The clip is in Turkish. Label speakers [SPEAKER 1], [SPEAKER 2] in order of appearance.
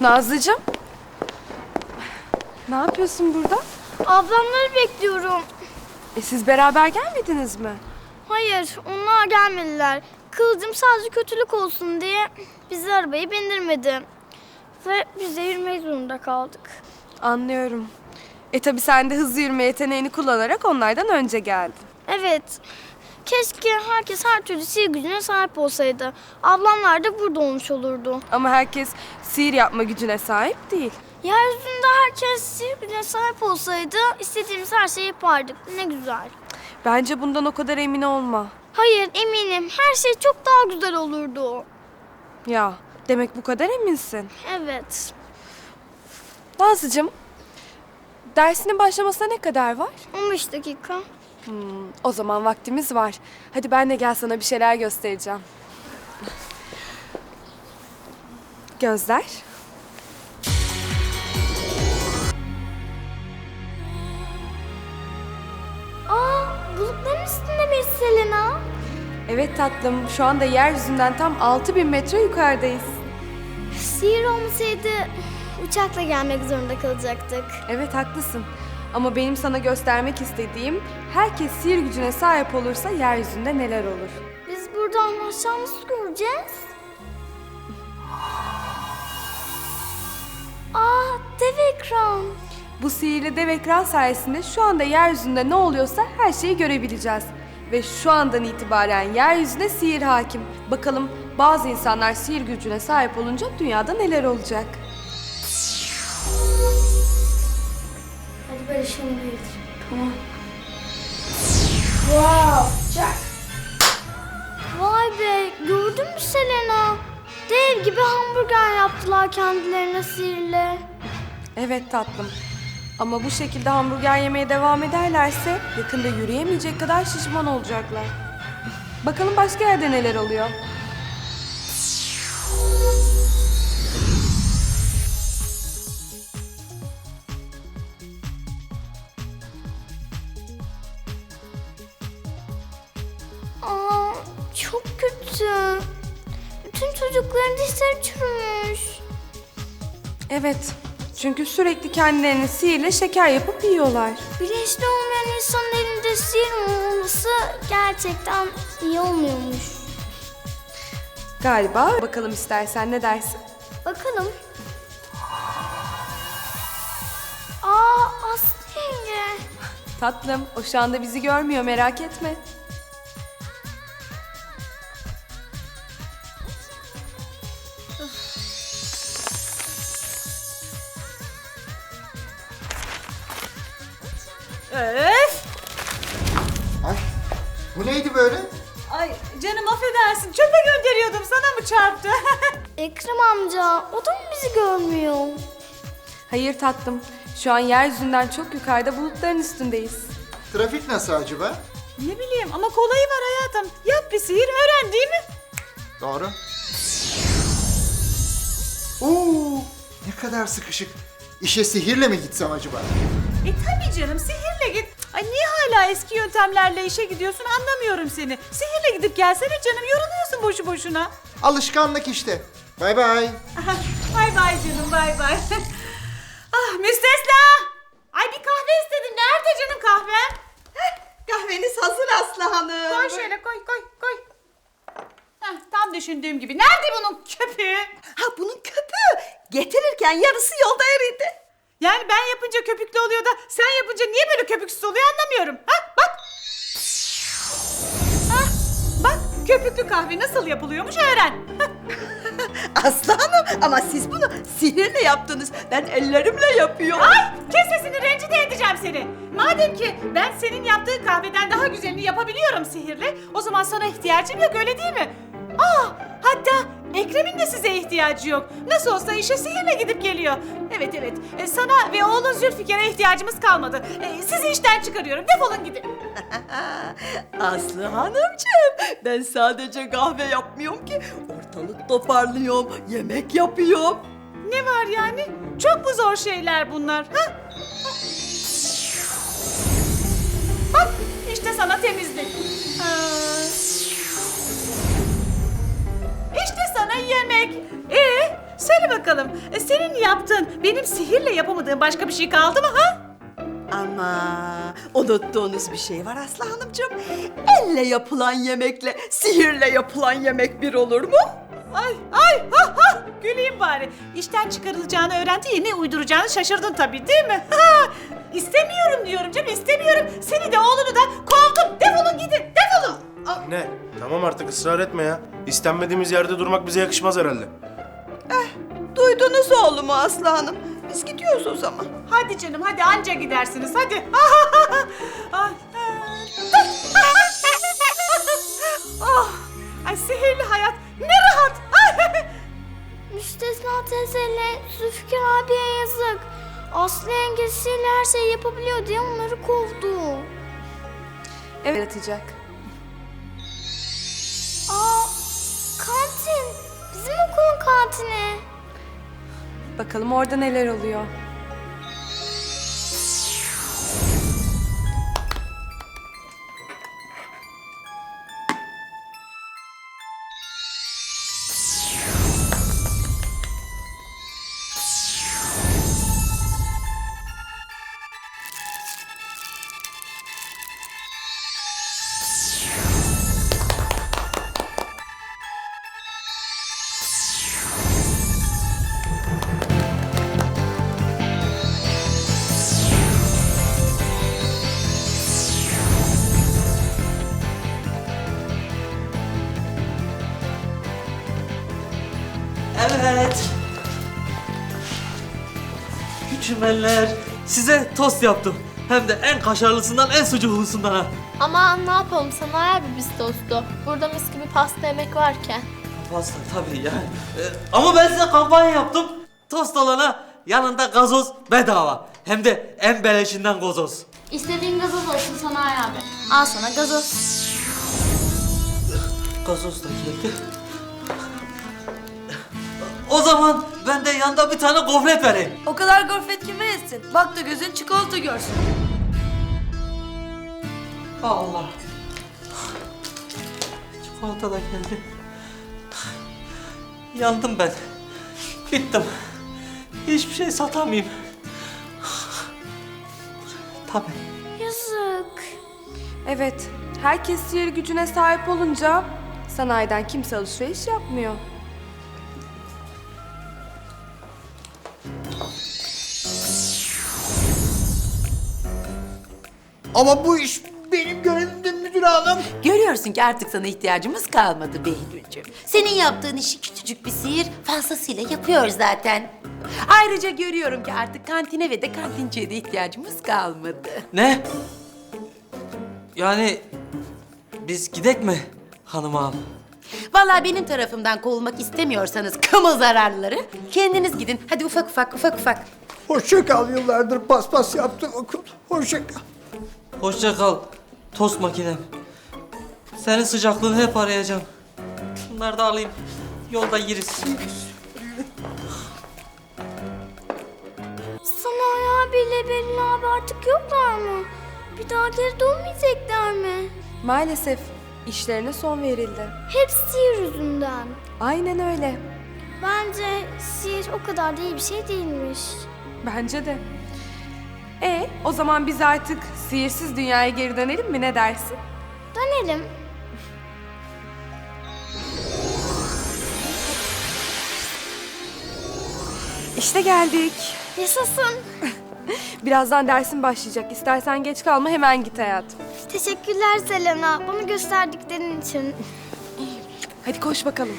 [SPEAKER 1] Nazlıcığım. Ne yapıyorsun burada?
[SPEAKER 2] Ablamları bekliyorum.
[SPEAKER 1] E siz beraber gelmediniz mi?
[SPEAKER 2] Hayır, onlar gelmediler. Kılıcım sadece kötülük olsun diye bizi arabaya bindirmedi. Ve biz de yürümek zorunda kaldık.
[SPEAKER 1] Anlıyorum. E tabi sen de hızlı yürüme yeteneğini kullanarak onlardan önce geldin.
[SPEAKER 2] Evet, keşke herkes her türlü sihir gücüne sahip olsaydı. Ablamlar da burada olmuş olurdu.
[SPEAKER 1] Ama herkes sihir yapma gücüne sahip değil.
[SPEAKER 2] Yeryüzünde herkes sihir gücüne sahip olsaydı istediğimiz her şeyi yapardık. Ne güzel.
[SPEAKER 1] Bence bundan o kadar emin olma.
[SPEAKER 2] Hayır, eminim her şey çok daha güzel olurdu.
[SPEAKER 1] Ya demek bu kadar eminsin.
[SPEAKER 2] Evet,
[SPEAKER 1] Nazlıcığım, dersinin başlamasına ne kadar var?
[SPEAKER 2] 15 dakika.
[SPEAKER 1] Hmm, o zaman vaktimiz var. Hadi ben de gel sana bir şeyler göstereceğim. Gözler.
[SPEAKER 2] Aa, bulutların üstünde bir Selena.
[SPEAKER 1] Evet tatlım, şu anda yeryüzünden tam 6000 metre yukarıdayız.
[SPEAKER 2] Sihir olmasaydı uçakla gelmek zorunda kalacaktık.
[SPEAKER 1] Evet haklısın. Ama benim sana göstermek istediğim herkes sihir gücüne sahip olursa yeryüzünde neler olur.
[SPEAKER 2] Biz buradan aşağı nasıl göreceğiz? Aa, dev ekran.
[SPEAKER 1] Bu sihirli dev ekran sayesinde şu anda yeryüzünde ne oluyorsa her şeyi görebileceğiz. Ve şu andan itibaren yeryüzüne sihir hakim. Bakalım bazı insanlar sihir gücüne sahip olunca dünyada neler olacak?
[SPEAKER 2] Böyle şimdi
[SPEAKER 1] Tamam.
[SPEAKER 2] Wow. Vay be, gördün mü Selena? Dev gibi hamburger yaptılar kendilerine sihirle.
[SPEAKER 1] Evet tatlım. Ama bu şekilde hamburger yemeye devam ederlerse yakında yürüyemeyecek kadar şişman olacaklar. Bakalım başka yerde neler oluyor?
[SPEAKER 2] Çok kötü. Bütün çocukların dişleri çürümüş.
[SPEAKER 1] Evet. Çünkü sürekli kendilerini sihirle şeker yapıp yiyorlar.
[SPEAKER 2] Bilinçli olmayan insanın elinde sihir olması gerçekten iyi olmuyormuş.
[SPEAKER 1] Galiba bakalım istersen ne dersin?
[SPEAKER 2] Bakalım. Aa Aslı yenge.
[SPEAKER 1] Tatlım, o şu anda bizi görmüyor merak etme.
[SPEAKER 3] Öf!
[SPEAKER 4] Ay bu neydi böyle?
[SPEAKER 3] Ay canım affedersin. Çöpe gönderiyordum. Sana mı çarptı?
[SPEAKER 2] Ekrem amca o da mı bizi görmüyor?
[SPEAKER 1] Hayır tatlım, şu an yeryüzünden çok yukarıda bulutların üstündeyiz.
[SPEAKER 4] Trafik nasıl acaba?
[SPEAKER 3] ne bileyim ama kolayı var hayatım. Yap bir sihir öğren değil mi?
[SPEAKER 4] Doğru. Oo, ne kadar sıkışık. İşe sihirle mi gitsem acaba?
[SPEAKER 3] E tabii canım sihirle git. Ay niye hala eski yöntemlerle işe gidiyorsun anlamıyorum seni. Sihirle gidip gelsene canım yoruluyorsun boşu boşuna.
[SPEAKER 4] Alışkanlık işte. Bay bay.
[SPEAKER 3] Aha, bay bay canım bay bay. ah müstesna. Ay bir kahve istedim. Nerede canım kahve?
[SPEAKER 5] Kahveniz hazır Aslı Hanım.
[SPEAKER 3] Koy şöyle koy koy koy. Heh, tam düşündüğüm gibi. Nerede bunun köpüğü?
[SPEAKER 5] Ha bunun köpüğü getirirken yarısı yolda eridi.
[SPEAKER 3] Yani ben yapınca köpüklü oluyor da sen yapınca niye böyle köpüksüz oluyor anlamıyorum. Ha bak. Ha, bak köpüklü kahve nasıl yapılıyormuş öğren.
[SPEAKER 5] Aslı Hanım ama siz bunu sihirle yaptınız. Ben ellerimle yapıyorum.
[SPEAKER 3] Ay kes sesini rencide edeceğim seni. Madem ki ben senin yaptığın kahveden daha güzelini yapabiliyorum sihirle o zaman sana ihtiyacım yok öyle değil mi? Aa hatta Ekrem'in de size ihtiyacı yok. Nasıl olsa işe sihirle gidip geliyor. Evet evet e, sana ve oğlun Zülfikar'a ihtiyacımız kalmadı. E, sizi işten çıkarıyorum defolun gidin.
[SPEAKER 5] Aslı Hanımcığım ben sadece kahve yapmıyorum ki. Ortalık toparlıyorum, yemek yapıyorum.
[SPEAKER 3] Ne var yani? Çok mu zor şeyler bunlar? Ha? Bak işte sana temizlik. Ha. Söyle bakalım, e, senin yaptığın, benim sihirle yapamadığım başka bir şey kaldı mı ha?
[SPEAKER 5] Ama unuttuğunuz bir şey var Aslı Hanımcığım. Elle yapılan yemekle sihirle yapılan yemek bir olur mu?
[SPEAKER 3] Ay ay ha ha güleyim bari. İşten çıkarılacağını öğrendi ya ne uyduracağını şaşırdın tabii değil mi? Ha, istemiyorum diyorum canım istemiyorum. Seni de oğlunu da kovdum. Defolun gidin defolun.
[SPEAKER 6] Anne tamam artık ısrar etme ya. İstenmediğimiz yerde durmak bize yakışmaz herhalde.
[SPEAKER 5] Duydunuz oğlumu Aslı Hanım. Biz gidiyoruz o zaman.
[SPEAKER 3] Hadi canım hadi anca gidersiniz hadi. Ay, oh, ay sihirli hayat ne rahat.
[SPEAKER 2] Müstesna teyzeyle Zülfikar abiye yazık. Aslı yengesiyle her şeyi yapabiliyor diye onları kovdu.
[SPEAKER 1] Evet yaratacak.
[SPEAKER 2] Aa, kantin. Bizim okulun kantini.
[SPEAKER 1] Bakalım orada neler oluyor.
[SPEAKER 7] Evet. Küçümenler, size tost yaptım. Hem de en kaşarlısından en sucuklusundan ha.
[SPEAKER 8] Aman ne yapalım sanayi abi biz dostu. Burada mis gibi pasta yemek varken.
[SPEAKER 7] Pasta tabii yani. Ee, ama ben size kampanya yaptım. Tost alana yanında gazoz bedava. Hem de en beleşinden gazoz.
[SPEAKER 8] İstediğin gazoz olsun sanayi abi. Al sana gazoz.
[SPEAKER 7] Gazoz da geldi. O zaman ben de yanında bir tane gofret vereyim.
[SPEAKER 9] O kadar gofret kime etsin? Bak da gözün çikolata görsün.
[SPEAKER 7] Allah. Çikolata da geldi. Yandım ben. Bittim. Hiçbir şey satamayayım. Tabii.
[SPEAKER 2] Yazık.
[SPEAKER 1] Evet, herkes sihir gücüne sahip olunca sanayiden kimse alışveriş yapmıyor.
[SPEAKER 4] Ama bu iş benim görevimde müdür hanım.
[SPEAKER 10] Görüyorsun ki artık sana ihtiyacımız kalmadı Behlül'cüğüm. Senin yaptığın işi küçücük bir sihir fazlasıyla yapıyor zaten. Ayrıca görüyorum ki artık kantine ve de kantinciye de ihtiyacımız kalmadı.
[SPEAKER 7] Ne? Yani biz gidek mi hanım ağam?
[SPEAKER 10] Vallahi benim tarafımdan kovulmak istemiyorsanız kamu zararları kendiniz gidin. Hadi ufak ufak ufak ufak.
[SPEAKER 4] Hoşça kal yıllardır paspas yaptım okul. Hoşça kal.
[SPEAKER 7] Hoşça kal tost makinem. Senin sıcaklığını hep arayacağım. Bunları da alayım. Yolda yeriz.
[SPEAKER 2] Sanayi abiyle Beril abi artık yoklar mı? Bir daha geri dönmeyecekler mi?
[SPEAKER 1] Maalesef işlerine son verildi.
[SPEAKER 2] Hep sihir yüzünden.
[SPEAKER 1] Aynen öyle.
[SPEAKER 2] Bence sihir o kadar da iyi bir şey değilmiş.
[SPEAKER 1] Bence de. E, o zaman biz artık sihirsiz dünyaya geri dönelim mi ne dersin?
[SPEAKER 2] Dönelim.
[SPEAKER 1] İşte geldik.
[SPEAKER 2] Yaşasın.
[SPEAKER 1] Birazdan dersin başlayacak. İstersen geç kalma hemen git hayatım.
[SPEAKER 2] Teşekkürler Selena. Bana gösterdiklerin için.
[SPEAKER 1] Hadi koş bakalım.